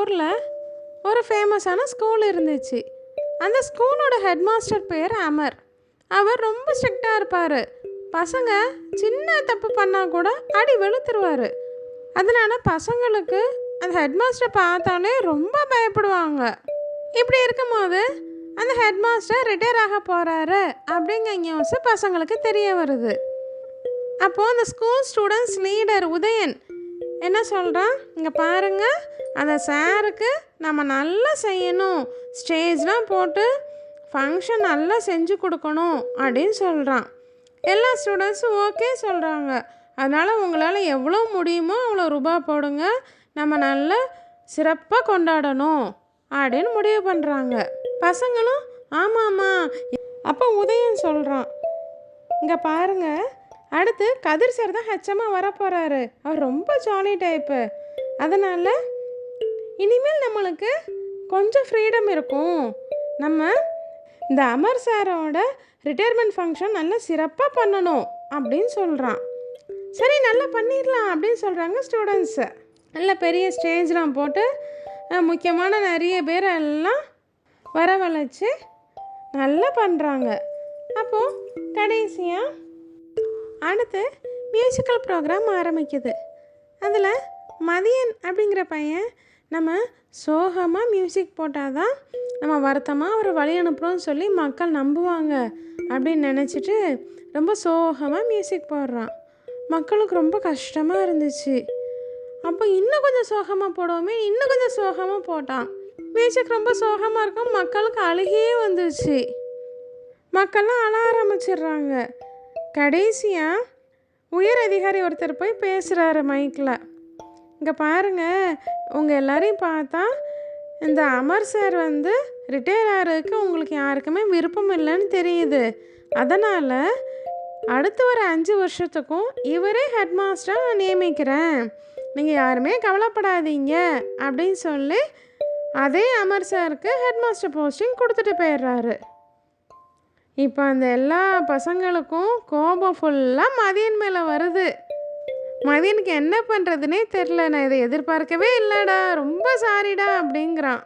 ஊரில் ஒரு ஃபேமஸான ஸ்கூல் இருந்துச்சு. அந்த ஸ்கூலோட ஹெட் மாஸ்டர் பேர் அமர். அவர் ரொம்ப ஸ்ட்ரிக்டாக இருப்பார். பசங்க சின்ன தப்பு பண்ணால் கூட அடி வெளுத்துருவார். அதனால பசங்களுக்கு அந்த ஹெட் மாஸ்டர் பார்த்தாலே ரொம்ப பயப்படுவாங்க. இப்படி இருக்கும்போது அந்த ஹெட் மாஸ்டர் ரிட்டையர் ஆக போகிறாரு அப்படிங்கிற நியூஸ் பசங்களுக்கு தெரிய வருது. அப்போது அந்த ஸ்கூல் ஸ்டூடெண்ட்ஸ் லீடர் உதயன் என்ன சொல்கிறான் இங்கே பாருங்க அந்த சாருக்கு நம்ம நல்லா செய்யணும். ஸ்டேஜ்லாம் போட்டு ஃபங்க்ஷன் நல்லா செஞ்சு கொடுக்கணும் அப்படின்னு சொல்கிறான் எல்லா ஸ்டூடெண்ட்ஸும் ஓகே சொல்கிறாங்க அதனால் உங்களால் எவ்வளோ முடியுமோ அவ்வளோ ரூபா போடுங்க. நம்ம நல்லா சிறப்பாக கொண்டாடணும் அப்படின்னு முடிவு பண்ணுறாங்க பசங்களும் ஆமாம்மா. அப்போ உதயன் சொல்கிறான் இங்கே பாருங்கள் அடுத்து கதிர் சார் தான் ஹெச்சமாக வரப்போகிறாரு அவர் ரொம்ப ஜாலி டைப்பு அதனால் இனிமேல் நம்மளுக்கு கொஞ்சம் ஃப்ரீடம் இருக்கும். நம்ம இந்த அமர் சாரோட ரிட்டையர்மெண்ட் ஃபங்க்ஷன் நல்லா சிறப்பாக பண்ணணும் அப்படின்னு சொல்கிறான் சரி நல்லா பண்ணிடலாம் அப்படின்னு சொல்கிறாங்க ஸ்டூடெண்ட்ஸு நல்ல பெரிய ஸ்டேஜ்லாம் போட்டு முக்கியமான நிறைய பேர் எல்லாம் வரவழைச்சி நல்லா பண்ணுறாங்க அப்போது கடைசியாக அடுத்து மியூசிக்கல் ப்ரோக்ராம் ஆரம்பிக்குது. அதில் மதியன் அப்படிங்கிற பையன் நம்ம சோகமாக மியூசிக் போட்டால் தான் நம்ம வருத்தமாக அவரை வழி அனுப்புகிறோம்னு சொல்லி மக்கள் நம்புவாங்க அப்படின்னு நினச்சிட்டு ரொம்ப சோகமாக மியூசிக் போடுறான். மக்களுக்கு ரொம்ப கஷ்டமாக இருந்துச்சு. அப்போ இன்னும் கொஞ்சம் சோகமாக போடுவோமே இன்னும் கொஞ்சம் சோகமாக போட்டான். மியூசிக் ரொம்ப சோகமாக இருக்கும் மக்களுக்கு அழுகியே வந்துச்சு மக்கள்லாம் அழ ஆரம்பிச்சிடுறாங்க. கடைசியாக உயர் அதிகாரி ஒருத்தர் போய் பேசுகிறாரு மைக்கில் இங்கே பாருங்க உங்கள் எல்லாரையும் பார்த்தா இந்த அமர் சார் வந்து ரிட்டையர் ஆகிறதுக்கு உங்களுக்கு யாருக்குமே விருப்பம் இல்லைன்னு தெரியுது. அதனால் அடுத்து வர அஞ்சு வருஷத்துக்கும் இவரே ஹெட் மாஸ்டராக நான் நியமிக்கிறேன். நீங்கள் யாருமே கவலைப்படாதீங்க அப்படின்னு சொல்லி அதே அமர் சாருக்கு ஹெட் மாஸ்டர் போஸ்டிங் கொடுத்துட்டு போயிடுறாரு. இப்போ அந்த எல்லா பசங்களுக்கும் கோபம் ஃபுல்லாக மதியன் மேலே வருது. மதியனுக்கு என்ன பண்ணுறதுனே தெரில நான் இதை எதிர்பார்க்கவே இல்லைடா. ரொம்ப சாரிடா அப்படிங்கிறான்.